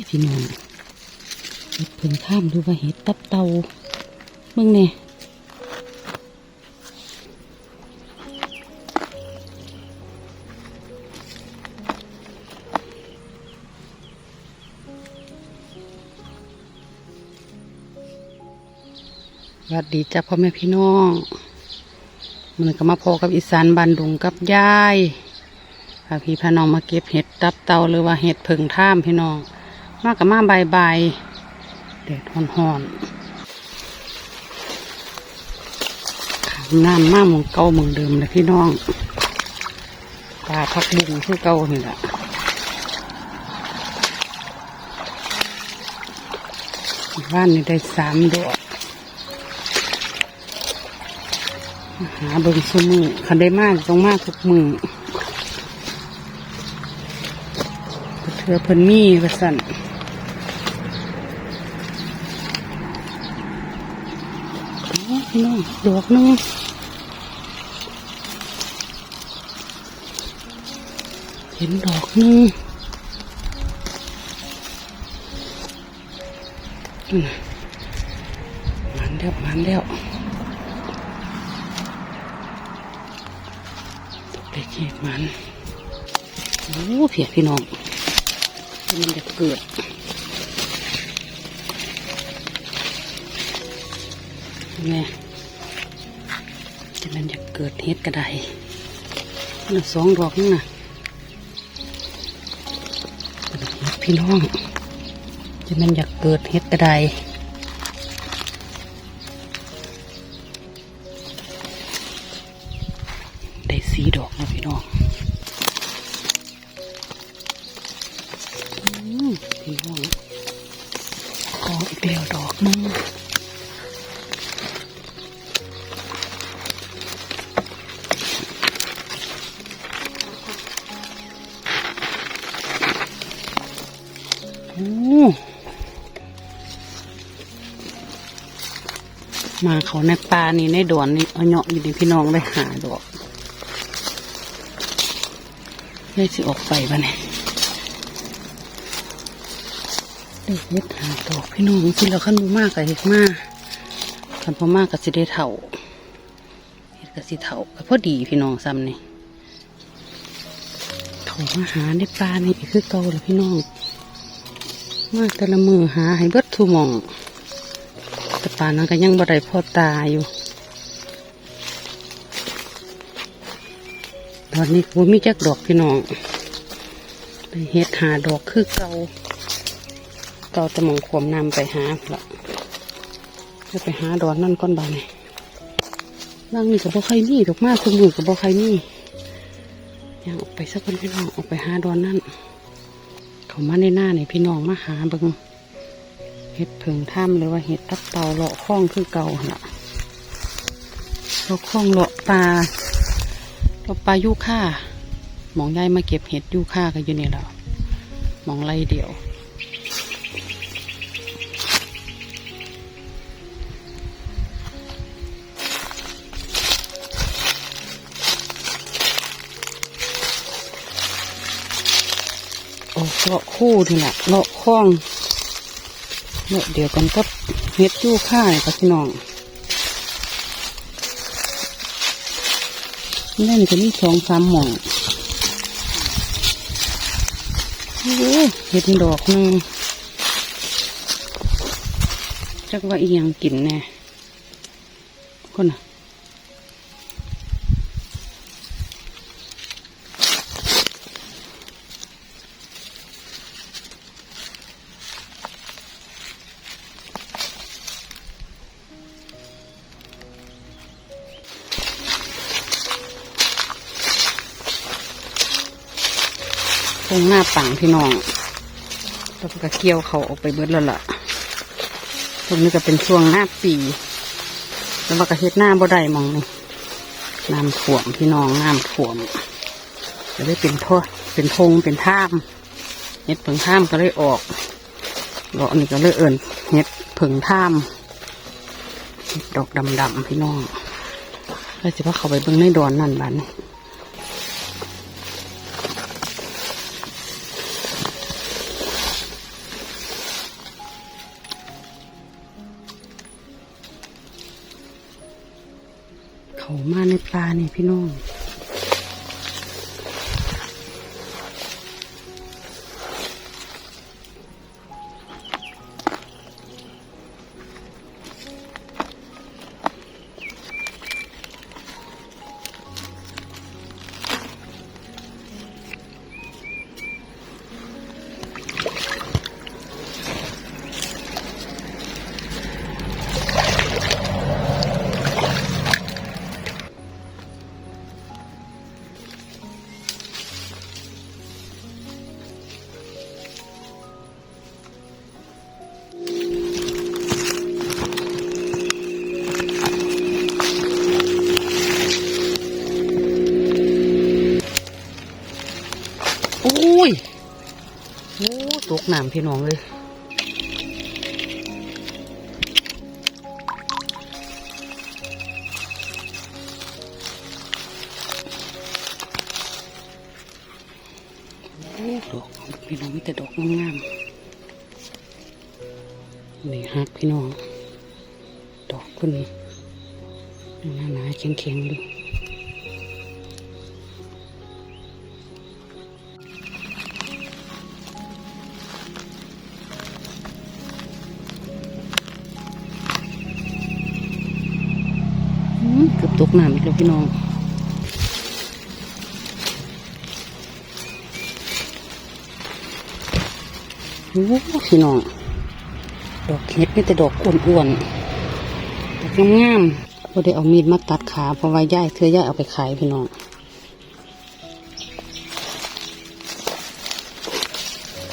ยพี่น้องเห็ดเพิ่งข้ามหรือว่าเห็ดตับเตาเบิ่งเนี่ยสวัสดีจ้าพ่อแม่พี่น้องมันก็มาพอกับอีสานบันดุงกับยายพาพี่พาน้องมาเก็บเห็ดตับเตาหรือว่าเห็ดเพิ่งท่ามพี่น้อง มากกับมาบายบายแดดห่อนๆขามน้ำมากมองเก่ามืองเดิมเลยพี่น้องปลาพักบุงคือเก่านี่แหละบ้านนี่ได้สามดอกหาเบิ่งซุมือคันได้มากต้องมากทุกมือเถือเพิ่นมีว่าสั่น โอ้ พี่น้องดอกหนึงเห็นดอกหนึงมันแล้วมันแล้วเด็กเห็ดมันโอ้เพียพี่น้องมันจะเกิด แม่จะมันจะเกิดเห็ดกระไดน่ะสองดอกนี่นะพี่น้อง จะมันอยากเกิดเห็ดกระไดได้สีดอกนะพี่น้องอืมพี่น้องขออีกแล้วดอกนึง เขาในปลานี่ในดอนนี่เอาเหาะอยู่ดีพี่น้องได้หาดอกได้สิออกไปบ้าเนี่ยได้เฮ็ดหาดอกพี่น้องที่เราขั้นบูมากกับเฮ็ดมากคันพอมากก็สิได้เถ่าเฮ็ดก็สิเถ่าก็พอดีพี่น้องซ้ำนี่เถ่ามาหาในปลานี่คือเก่าเลยพี่น้อง มาแต่ละมือหาให้เบิดทุมอง แต่ป่านนั้นก็ยังบ่ได้พอตาอยู่ตอนนี้กูมีจักดอกพี่น้องได้เฮ็ดหาดอกคือเกาเกาตะมองขวมนำไปหาละจะไปหาดอกนั่นก้อนบานนี่ร่างนี่กับบ่ใครมีดอกมากทุกมือกับบ่ใครมียังออกไปสักคนพี่น้องออกไปหาดอนนั่น เขามาในหน้าเนี่ยพี่น้องมาหาเบิง ห็ดเผิงถ้ำหรือว่าเห็ดตับเต่าเลาะคล้องคือเก่าหั่นละเลาะคล้องเลาะปลาเลาะปลายูค่าหมองยายมาเก็บเห็ดยูค่ากันอยู่นี่แหล้วมองไรเดียวออกเลาะคู่นี่แหละเลาะคล้อง เนี่ยเดี๋ยวกันกับเฮ็ดยู่ค่ายกับพี่น้องนั่นจะมีสองสามหม่องโอ้ยเห็ดดอกนึงจักว่าอีหยังกินแน่คนน่ะ ตรงหน้าปังพี่น้องแล้วก็เกี่ยวเขาออกไปเบิดแล้วล่ะตรงนี้ก็เป็นช่วงหน้าปี แล้วมันก็เฮ็ดหน้าบ่ได้มองนี่น้ำถ่วมพี่น้องน้ำถ่วมจะได้เป็นท่อเป็นทงเป็นท่ามเฮ็ดเผิงท่ามก็เลยออกดอกนี่ก็เลยเอิ่นเฮ็ดเผิงท่ามดอกดำๆพี่น้องแล้วสิว่าเขาไปเบิ่งในดอนนั่นบ้านนี่านี่พี่น้อง น้ำพี่น้องเลยดอกพี่น้องมีแต่ดอกงามๆนี่ฮักพี่น้อง ดอกคุณหน้าหนาแข็งๆดูอื น้ำอีกแล้วพี่น้องโอ้พี่น้อง ดอกเห็ดมีแต่ดอกอ้วนๆดอกงามๆก็ได้เอามีดมาตัดขาเพราะว่าย่ายเธอย่ายเอาไปขายพี่น้อง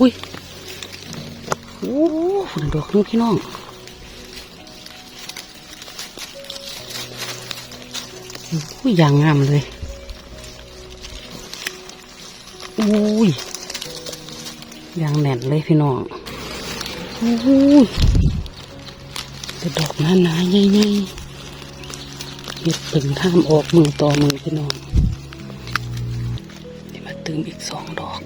อุ้ยโอ้ฝนดอกนึงพี่น้อง อุ้ยอย่างงามเลยอุ้ยอย่างแน่นเลยพี่น้องอุ้ยแต่ดอกหนาหนาๆใหญ่ๆเห็ดผึ่งท่ามออกมือต่อมือพี่น้องเดี๋ยวมาเติมอีกสองดอก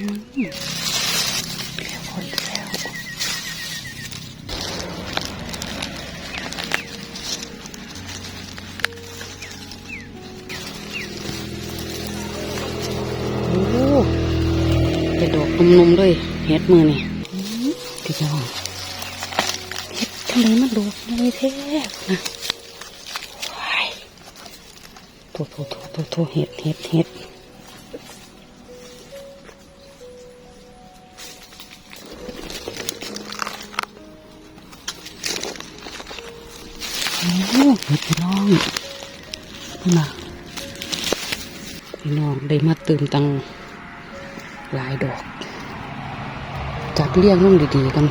อืมแล้วโอ้เป็นดอกนุ่มๆด้วยเฮ็ดมือนี่อืมพี่น้องเฮ็ดทำไมมันดอกใหญ่แท้นะว้ายโถโถโถโถโถเฮ็ดเฮ็ดเฮ็ด ติมตังหลายดอกจากเลี้ยงลงดีๆกัน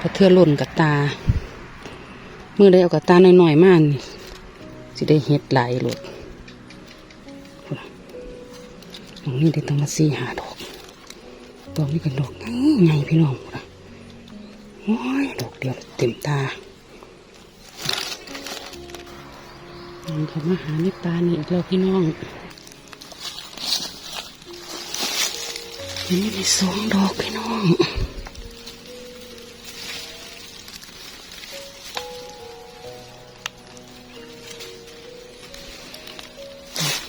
กระเทือล่นกับตาเมื่อได้เอากับตาหน่อยๆมากสิได้เห็ดหลายหลดตรงนี้ได้ตั้งมาสี่หาดอกดอกนี้ก็ดอกใหญ่พี่น้องนะโอ้ยดอกเดียวเต็มตามันเขามาหาในปลานี่อีกแล้วพี่น้อง ยังไม่ได้สองดอกพี่น้อง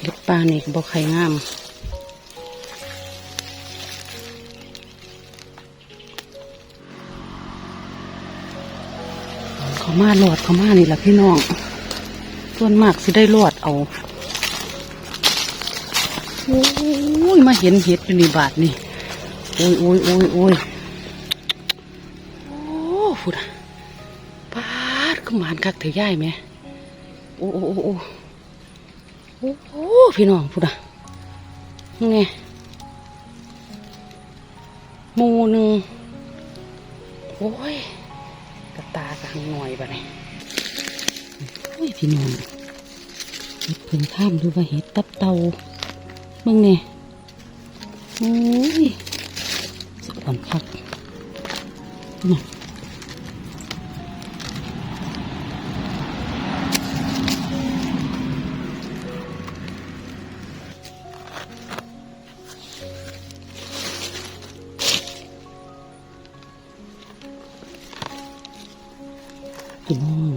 ล็บปลานี่ก็บอกไข่งามเขามาหลอดเขามานี่แหละพี่น้องส่วนมากสิได้รอดเอาโอ้ยมาเห็นเห็ดอยู่ในบาทนี่ อ้ยโอ้ยโอ้ยโอ้ยโอ้ฟุดอะปาดก็หมานคักเถอะย่ายไหมโอ้โอ้โอ้โอ้โอ้โอ้พี่น้องฟุดอะนี่ไงหมูหนึ่งโอ้ยกระตากระหังหน่อยบะเนี่ยโอ้ยพี่น้องเห็ดผึ่งข้ามดูว่าเห็ดตับเตาเมื่งเนี่ยโอ้ย กันคักนะพี่น้อง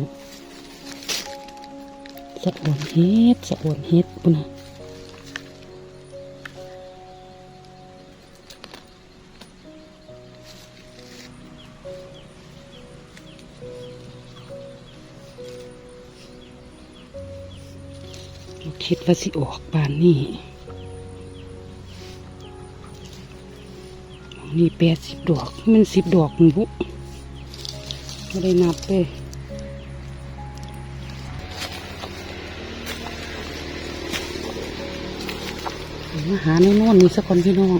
สะอวนเฮ็ดสะอวนเฮ็ดปุ่นนะ คิดว่าสิออกบานนี่นี่แปดสิบดอก มันสิบดอกหนึ่งบุไม่ได้นับเลยมาหาในโน่นนี่สักคนพี่น้อง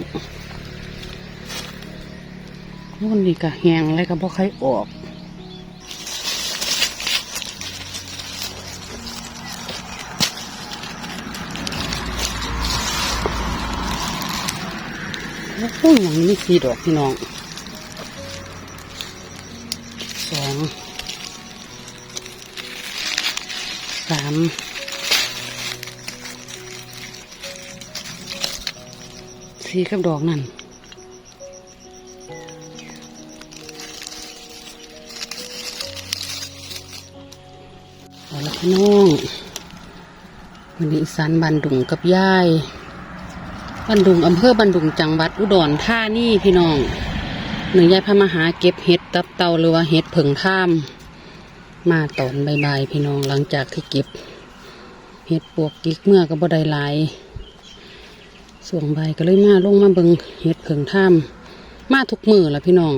โน่นนี่ก็แหงอะไรก็บ่ใครออก โอ้ยอย่างนี้สี่ดอกพี่น้องสองสามสี่กับดอกนั่นเอาละพี่น้องวันนี้อีสานบันดุงกับยาย บันดุงอำเภอบันดุงจังหวัดอุดรธานีพี่น้องหนึ่งยายพามาหาเก็บเห็ดตับเตาหรือว่าเห็ดเผิงท่าม มาตอนใบายพี่น้องหลังจากที่เก็บ เห็ดปวกกิกเมื่อก็บ่ได้หลายส่วงใบก็เลยมาลงมาเบิงเห็ดเผิงท่ามมาทุกมือละพี่น้อง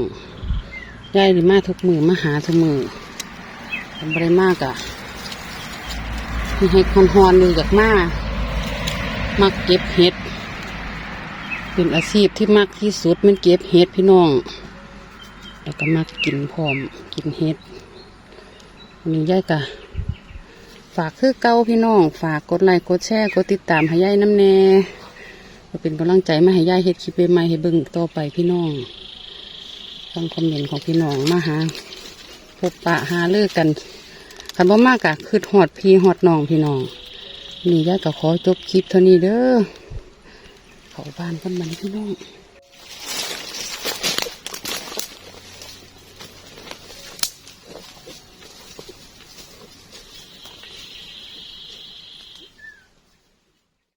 ยายนี่มาทุกมือมาหาทุกมือทำบ่ได้มากอะมีให้คอนฮอนๆดูจากมามาเก็บเห็ด เป็นอาชีพที่มากที่สุดมันเก็บเห็ดพี่น้อง แล้วก็มักกินพร้อมกินเห็ดนนี้ย่ายกะ ฝากคือเก้าพี่น้อง ฝากกดไลค์กดแชร์กดติดตามให้ย่ายน้ำแน่ก็เป็นกำลังใจมาให้ย่ายเฮ็ดคลิปใหม่ให้เบิ่งต่อไปพี่น้องฟังคอมเมนต์ของพี่น้องมาหาพบปะหาเลิกกันคันบ่มากกะคือหอดพี่หอดน้องพี่น้องนี่ย่ายก็ขอจบคลิปเท่านี้เด้อ เขาบ้านกันมันพี่น้อง